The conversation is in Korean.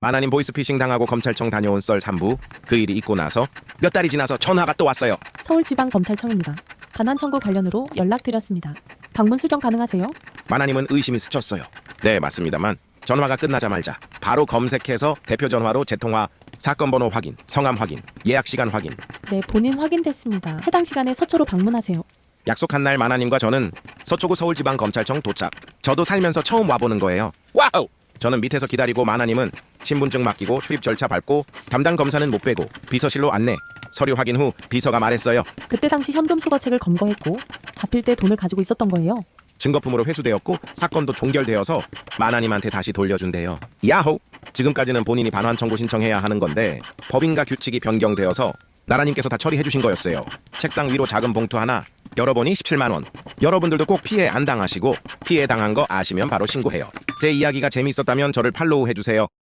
마나님 보이스피싱 당하고 검찰청 다녀온 썰 3부 그 일이 있고 나서 몇 달이 지나서 전화가 또 왔어요. 서울지방검찰청입니다. 반환 청구 관련으로 연락드렸습니다. 방문 수정 가능하세요? 마나님은 의심이 스쳤어요. 네 맞습니다만 전화가 끝나자마자 바로 검색해서 대표 전화로 재통화 사건 번호 확인, 성함 확인, 예약 시간 확인. 네, 본인 확인됐습니다. 해당 시간에 서초로 방문하세요. 약속한 날 마나님과 저는 서초구 서울지방검찰청 도착. 저도 살면서 처음 와보는 거예요. 와우! 저는 밑에서 기다리고 마나님은 신분증 맡기고 출입 절차 밟고 담당 검사는 못 빼고 비서실로 안내. 서류 확인 후 비서가 말했어요. 그때 당시 현금 수거책을 검거했고 잡힐 때 돈을 가지고 있었던 거예요. 증거품으로 회수되었고 사건도 종결되어서 마나님한테 다시 돌려준대요. 야호! 지금까지는 본인이 반환 청구 신청해야 하는 건데 법인과 규칙이 변경되어서 나라님께서 다 처리해 주신 거였어요. 책상 위로 작은 봉투 하나 열어보니 17만 원. 여러분들도 꼭 피해 안 당하시고 피해 당한 거 아시면 바로 신고해요. 제 이야기가 재미있었다면 저를 팔로우 해주세요.